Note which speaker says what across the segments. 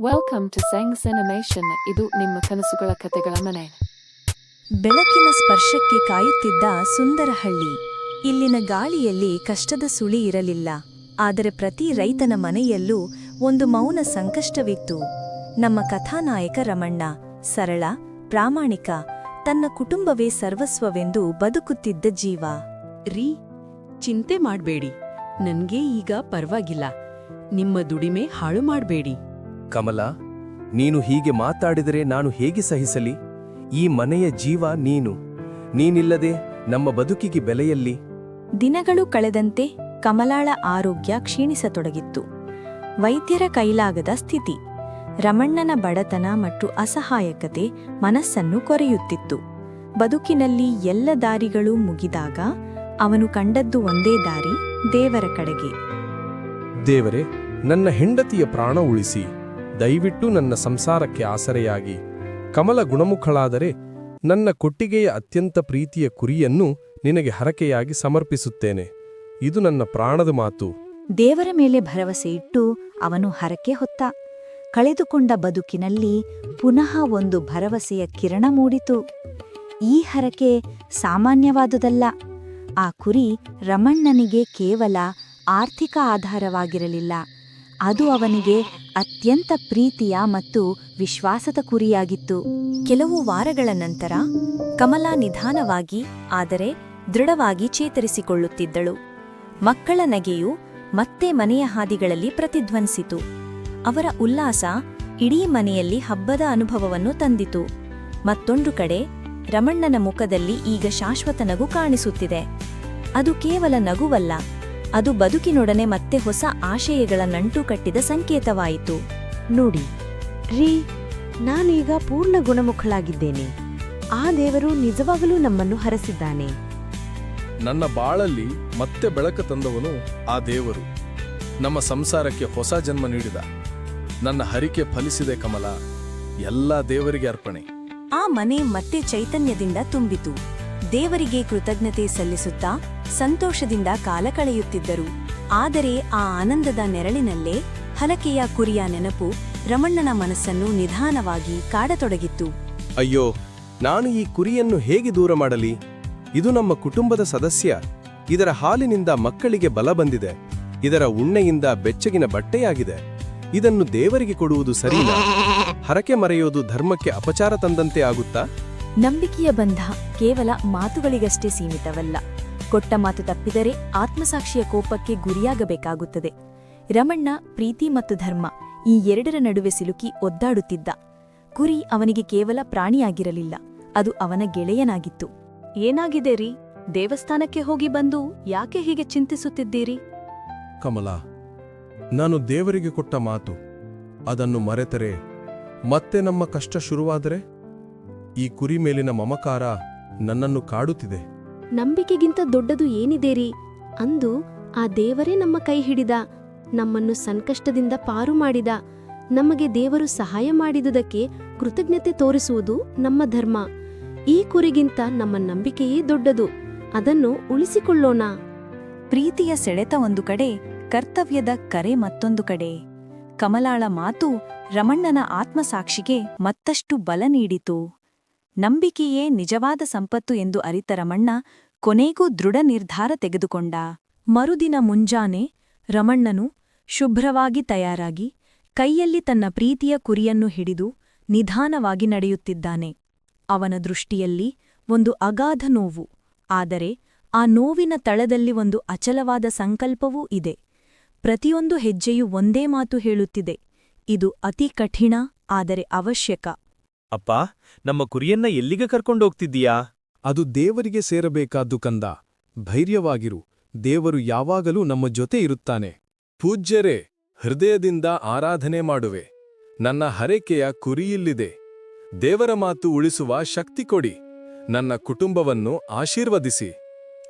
Speaker 1: Welcome to ಸೆಂಗ್ಸ್ animation ಇದು ನಿಮ್ಮ ಕನಸುಗಳ ಕಥೆಗಳ ಮನೆ.
Speaker 2: ಬೆಳಕಿನ ಸ್ಪರ್ಶಕ್ಕೆ ಕಾಯುತ್ತಿದ್ದ ಸುಂದರ ಹಳ್ಳಿ ಇಲ್ಲಿನ ಗಾಳಿಯಲ್ಲಿ ಕಷ್ಟದ ಸುಳಿ ಇರಲಿಲ್ಲ. ಆದರೆ ಪ್ರತಿ ರೈತನ ಮನೆಯಲ್ಲೂ ಒಂದು ಮೌನ ಸಂಕಷ್ಟವಿತ್ತು. ನಮ್ಮ ಕಥಾನಾಯಕ ರಮಣ್ಣ ಸರಳ ಪ್ರಾಮಾಣಿಕ ತನ್ನ ಕುಟುಂಬವೇ ಸರ್ವಸ್ವವೆಂದು ಬದುಕುತ್ತಿದ್ದ ಜೀವ.
Speaker 3: ರೀ ಚಿಂತೆ ಮಾಡ್ಬೇಡಿ. ನನ್ಗೆ ಈಗ ಪರವಾಗಿಲ್ಲ. ನಿಮ್ಮ ದುಡಿಮೆ ಹಾಳು ಮಾಡ್ಬೇಡಿ.
Speaker 4: ಕಮಲ ನೀನು ಹೀಗೆ ಮಾತಾಡಿದರೆ ನಾನು ಹೇಗೆ ಸಹಿಸಲಿ? ಈ ಮನೆಯ ಜೀವ ನೀನು. ನೀನಿಲ್ಲದೆ ನಮ್ಮ ಬದುಕಿಗೆ ಬೆಲೆಯಲ್ಲಿ.
Speaker 2: ದಿನಗಳು ಕಳೆದಂತೆ ಕಮಲಾಳ ಆರೋಗ್ಯ ಕ್ಷೀಣಿಸತೊಡಗಿತ್ತು. ವೈದ್ಯರ ಕೈಲಾಗದ ಸ್ಥಿತಿ ರಮಣ್ಣನ ಬಡತನ ಮತ್ತು ಅಸಹಾಯಕತೆ ಮನಸ್ಸನ್ನು ಕೊರೆಯುತ್ತಿತ್ತು. ಬದುಕಿನಲ್ಲಿ ಎಲ್ಲ ದಾರಿಗಳು ಮುಗಿದಾಗ ಅವನು ಕಂಡದ್ದು ಒಂದೇ ದಾರಿ ದೇವರ ಕಡೆಗೆ.
Speaker 4: ದೇವರೇ ನನ್ನ ಹೆಂಡತಿಯ ಪ್ರಾಣ ಉಳಿಸಿ. ದಯವಿಟ್ಟು ನನ್ನ ಸಂಸಾರಕ್ಕೆ ಆಸರೆಯಾಗಿ. ಕಮಲ ಗುಣಮುಖಳಾದರೆ ನನ್ನ ಕೊಟ್ಟಿಗೆಯ ಅತ್ಯಂತ ಪ್ರೀತಿಯ ಕುರಿಯನ್ನು ನಿನಗೆ ಹರಕೆಯಾಗಿ ಸಮರ್ಪಿಸುತ್ತೇನೆ. ಇದು ನನ್ನ ಪ್ರಾಣದ ಮಾತು.
Speaker 2: ದೇವರ ಮೇಲೆ ಭರವಸೆ ಇಟ್ಟು ಅವನು ಹರಕೆ ಹೊತ್ತ. ಕಳೆದುಕೊಂಡ ಬದುಕಿನಲ್ಲಿ ಪುನಃ ಒಂದು ಭರವಸೆಯ ಕಿರಣ ಮೂಡಿತು. ಈ ಹರಕೆ ಸಾಮಾನ್ಯವಾದುದಲ್ಲ. ಆ ಕುರಿ ರಮಣ್ಣನಿಗೆ ಕೇವಲ ಆರ್ಥಿಕ ಆಧಾರವಾಗಿರಲಿಲ್ಲ. ಅದು ಅವನಿಗೆ ಅತ್ಯಂತ ಪ್ರೀತಿಯ ಮತ್ತು ವಿಶ್ವಾಸದ ಕುರಿಯಾಗಿತ್ತು. ಕೆಲವು ವಾರಗಳ ನಂತರ ಕಮಲಾ ನಿಧಾನವಾಗಿ, ಆದರೆ ದೃಢವಾಗಿ ಚೇತರಿಸಿಕೊಳ್ಳುತ್ತಿದ್ದಳು. ಮಕ್ಕಳ ನಗೆಯು ಮತ್ತೆ ಮನೆಯ ಹಾದಿಗಳಲ್ಲಿ ಪ್ರತಿಧ್ವನಿಸಿತು. ಅವರ ಉಲ್ಲಾಸ ಇಡೀ ಮನೆಯಲ್ಲಿ ಹಬ್ಬದ ಅನುಭವವನ್ನು ತಂದಿತು. ಮತ್ತೊಂದು ಕಡೆ ರಮಣ್ಣನ ಮುಖದಲ್ಲಿ ಈಗ ಶಾಶ್ವತ ನಗು ಕಾಣಿಸುತ್ತಿದೆ. ಅದು ಕೇವಲ ನಗುವಲ್ಲ ಅದು ಬದುಕಿನೊಡನೆ ಮತ್ತೆ ಹೊಸ ಆಶಯಗಳ ನಂಟು ಕಟ್ಟಿದ ಸಂಕೇತವಾಯಿತು.
Speaker 5: ನೋಡಿ ರೀ ನಾನೀಗ ಪೂರ್ಣ ಗುಣಮುಖಳಾಗಿದ್ದೇನೆ. ಆ ದೇವರು ನಿಜವಾಗಲೂ ನಮ್ಮನ್ನು ಹರಸಿದ್ದಾನೆ.
Speaker 4: ನನ್ನ ಬಾಳಲ್ಲಿ ಮತ್ತೆ ಬೆಳಕು ತಂದವನು ಆ ದೇವರು. ನಮ್ಮ ಸಂಸಾರಕ್ಕೆ ಹೊಸ ಜನ್ಮ ನೀಡಿದ. ನನ್ನ ಹರಿಕೆ ಫಲಿಸಿದೆ ಕಮಲ. ಎಲ್ಲ ದೇವರಿಗೆ ಅರ್ಪಣೆ.
Speaker 2: ಆ ಮನೆ ಮತ್ತೆ ಚೈತನ್ಯದಿಂದ ತುಂಬಿತು. ದೇವರಿಗೆ ಕೃತಜ್ಞತೆ ಸಲ್ಲಿಸುತ್ತಾ ಸಂತೋಷದಿಂದ ಕಾಲ ಕಳೆಯುತ್ತಿದ್ದರು. ಆದರೆ ಆ ಆನಂದದ ನೆರಳಿನಲ್ಲೇ ಹಲಕೆಯ ಕುರಿಯ ನೆನಪು ರಮಣ್ಣನ ಮನಸ್ಸನ್ನು ನಿಧಾನವಾಗಿ ಕಾಡತೊಡಗಿತ್ತು.
Speaker 4: ಅಯ್ಯೋ, ನಾನು ಈ ಕುರಿಯನ್ನು ಹೇಗೆ ದೂರ ಮಾಡಲಿ? ಇದು ನಮ್ಮ ಕುಟುಂಬದ ಸದಸ್ಯ. ಇದರ ಹಾಲಿನಿಂದ ಮಕ್ಕಳಿಗೆ ಬಲ ಬಂದಿದೆ. ಇದರ ಉಣ್ಣೆಯಿಂದ ಬೆಚ್ಚಗಿನ ಬಟ್ಟೆಯಾಗಿದೆ. ಇದನ್ನು ದೇವರಿಗೆ ಕೊಡುವುದು ಸರಿಯಿಲ್ಲ ಹರಕೆ ಮರೆಯೋದು ಧರ್ಮಕ್ಕೆ ಅಪಚಾರ ತಂದಂತೆ ಆಗುತ್ತಾ?
Speaker 2: ನಂಬಿಕೆಯ ಬಂಧ ಕೇವಲ ಮಾತುಗಳಿಗಷ್ಟೇ ಸೀಮಿತವಲ್ಲ. ಕೊಟ್ಟ ಮಾತು ತಪ್ಪಿದರೆ ಆತ್ಮಸಾಕ್ಷಿಯ ಕೋಪಕ್ಕೆ ಗುರಿಯಾಗಬೇಕಾಗುತ್ತದೆ. ರಮಣ್ಣ, ಪ್ರೀತಿ ಮತ್ತು ಧರ್ಮ ಈ ಎರಡರ ನಡುವೆ ಸಿಲುಕಿ ಒದ್ದಾಡುತ್ತಿದ್ದ. ಕುರಿ ಅವನಿಗೆ ಕೇವಲ ಪ್ರಾಣಿಯಾಗಿರಲಿಲ್ಲ, ಅದು ಅವನ ಗೆಳೆಯನಾಗಿತ್ತು. ಏನಾಗಿದೆ ರೀ? ದೇವಸ್ಥಾನಕ್ಕೆ ಹೋಗಿ ಬಂದು ಯಾಕೆ ಹೀಗೆ ಚಿಂತಿಸುತ್ತಿದ್ದೀರಿ?
Speaker 4: ಕಮಲಾ, ನಾನು ದೇವರಿಗೆ ಕೊಟ್ಟ ಮಾತು, ಅದನ್ನು ಮರೆತರೆ ಮತ್ತೆ ನಮ್ಮ ಕಷ್ಟ ಶುರುವಾದರೆ? ಈ ಕುರಿ ಮೇಲಿನ ಮಮಕಾರ ನನ್ನನ್ನು ಕಾಡುತ್ತಿದೆ.
Speaker 5: ನಂಬಿಕೆಗಿಂತ ದೊಡ್ಡದು ಏನಿದೆ ರೀ ಅಂದು ಆ ದೇವರೇ ನಮ್ಮ ಕೈ ಹಿಡಿದ ನಮ್ಮನ್ನು ಸಂಕಷ್ಟದಿಂದ ಪಾರು ಮಾಡಿದ ನಮಗೆ ದೇವರು ಸಹಾಯ ಮಾಡಿದುದಕ್ಕೆ ಕೃತಜ್ಞತೆ ತೋರಿಸುವುದು ನಮ್ಮ ಧರ್ಮ. ಈ ಕುರಿಗಿಂತ ನಮ್ಮ ನಂಬಿಕೆಯೇ ದೊಡ್ಡದು ಅದನ್ನು ಉಳಿಸಿಕೊಳ್ಳೋಣ.
Speaker 2: ಪ್ರೀತಿಯ ಸೆಳೆತ ಒಂದು ಕಡೆ ಕರ್ತವ್ಯದ ಕರೆ ಮತ್ತೊಂದು ಕಡೆ. ಕಮಲಾಳ ಮಾತು ರಮಣ್ಣನ ಆತ್ಮಸಾಕ್ಷಿಗೆ ಮತ್ತಷ್ಟು ಬಲ ನೀಡಿತು. ನಂಬಿಕೆಯೇ ನಿಜವಾದ ಸಂಪತ್ತು ಎಂದು ಅರಿತ ರಮಣ್ಣ ಕೊನೆಗೂ ದೃಢ ನಿರ್ಧಾರ ತೆಗೆದುಕೊಂಡ. ಮರುದಿನ ಮುಂಜಾನೆ ರಮಣ್ಣನು ಶುಭ್ರವಾಗಿ ತಯಾರಾಗಿ ಕೈಯಲ್ಲಿ ತನ್ನ ಪ್ರೀತಿಯ ಕುರಿಯನ್ನು ಹಿಡಿದು ನಿಧಾನವಾಗಿ ನಡೆಯುತ್ತಿದ್ದಾನೆ. ಅವನ ದೃಷ್ಟಿಯಲ್ಲಿ ಒಂದು ಅಗಾಧ ನೋವು, ಆದರೆ ಆ ನೋವಿನ ತಳದಲ್ಲಿ ಒಂದು ಅಚಲವಾದ ಸಂಕಲ್ಪವೂ ಇದೆ. ಪ್ರತಿಯೊಂದು ಹೆಜ್ಜೆಯೂ ಒಂದೇ ಮಾತು ಹೇಳುತ್ತಿದೆ, ಇದು ಅತಿ ಕಠಿಣ, ಆದರೆ ಅವಶ್ಯಕ.
Speaker 6: ಅಪ್ಪ, ನಮ್ಮ ಕುರಿಯನ್ನ ಎಲ್ಲಿಗೆ ಕರ್ಕೊಂಡೋಗ್ತಿದ್ದೀಯಾ?
Speaker 4: ಅದು ದೇವರಿಗೆ ಸೇರಬೇಕಾದ್ದು ಕಂದ. ಧೈರ್ಯವಾಗಿರು. ದೇವರು ಯಾವಾಗಲೂ ನಮ್ಮ ಜೊತೆ ಇರುತ್ತಾನೆ. ಪೂಜ್ಯರೇ, ಹೃದಯದಿಂದ ಆರಾಧನೆ ಮಾಡುವೆ. ನನ್ನ ಹರಕೆಯ ಕುರಿಯಿಲ್ಲಿದೆ ದೇವರ ಮಾತು ಉಳಿಸುವ ಶಕ್ತಿ ಕೊಡಿ. ನನ್ನ ಕುಟುಂಬವನ್ನು ಆಶೀರ್ವದಿಸಿ.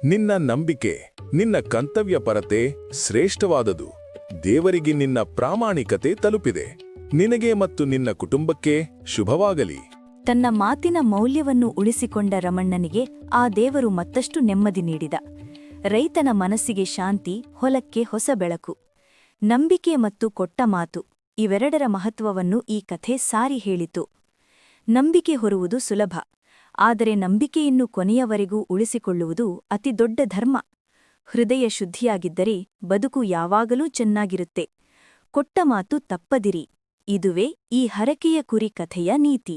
Speaker 4: ನಿನ್ನ ನಂಬಿಕೆ, ನಿನ್ನ ಕರ್ತವ್ಯಪರತೆ ಶ್ರೇಷ್ಠವಾದದು. ದೇವರಿಗೆ ನಿನ್ನ ಪ್ರಾಮಾಣಿಕತೆ ತಲುಪಿದೆ. ನಿನಗೆ ಮತ್ತು ನಿನ್ನ ಕುಟುಂಬಕ್ಕೆ ಶುಭವಾಗಲಿ.
Speaker 2: ತನ್ನ ಮಾತಿನ ಮೌಲ್ಯವನ್ನು ಉಳಿಸಿಕೊಂಡ ರಮಣ್ಣನಿಗೆ ಆ ದೇವರು ಮತ್ತಷ್ಟು ನೆಮ್ಮದಿ ನೀಡಿದ. ರೈತನ ಮನಸ್ಸಿಗೆ ಶಾಂತಿ, ಹೊಲಕ್ಕೆ ಹೊಸ ಬೆಳಕು. ನಂಬಿಕೆ ಮತ್ತು ಕೊಟ್ಟ ಮಾತು, ಇವೆರಡರ ಮಹತ್ವವನ್ನು ಈ ಕಥೆ ಸಾರಿ ಹೇಳಿತು. ನಂಬಿಕೆ ಹೊರುವುದು ಸುಲಭ, ಆದರೆ ನಂಬಿಕೆಯನ್ನು ಕೊನೆಯವರೆಗೂ ಉಳಿಸಿಕೊಳ್ಳುವುದು ಅತಿ ದೊಡ್ಡ ಧರ್ಮ. ಹೃದಯ ಶುದ್ಧಿಯಾಗಿದ್ದರೆ ಬದುಕು ಯಾವಾಗಲೂ ಚೆನ್ನಾಗಿರುತ್ತೆ. ಕೊಟ್ಟ ಮಾತು ತಪ್ಪದಿರಿ. ಇದುವೇ ಈ ಹರಕೆಯ ಕುರಿ ಕಥೆಯ ನೀತಿ.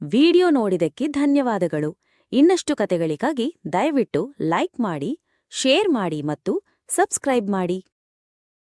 Speaker 7: ವಿಡಿಯೋ ನೋಡಿದಕ್ಕೆ ಧನ್ಯವಾದಗಳು. ಇನ್ನಷ್ಟು ಕತೆಗಳಿಗಾಗಿ ದಯವಿಟ್ಟು ಲೈಕ್ ಮಾಡಿ, ಶೇರ್ ಮಾಡಿ ಮತ್ತು ಸಬ್ಸ್ಕ್ರೈಬ್ ಮಾಡಿ.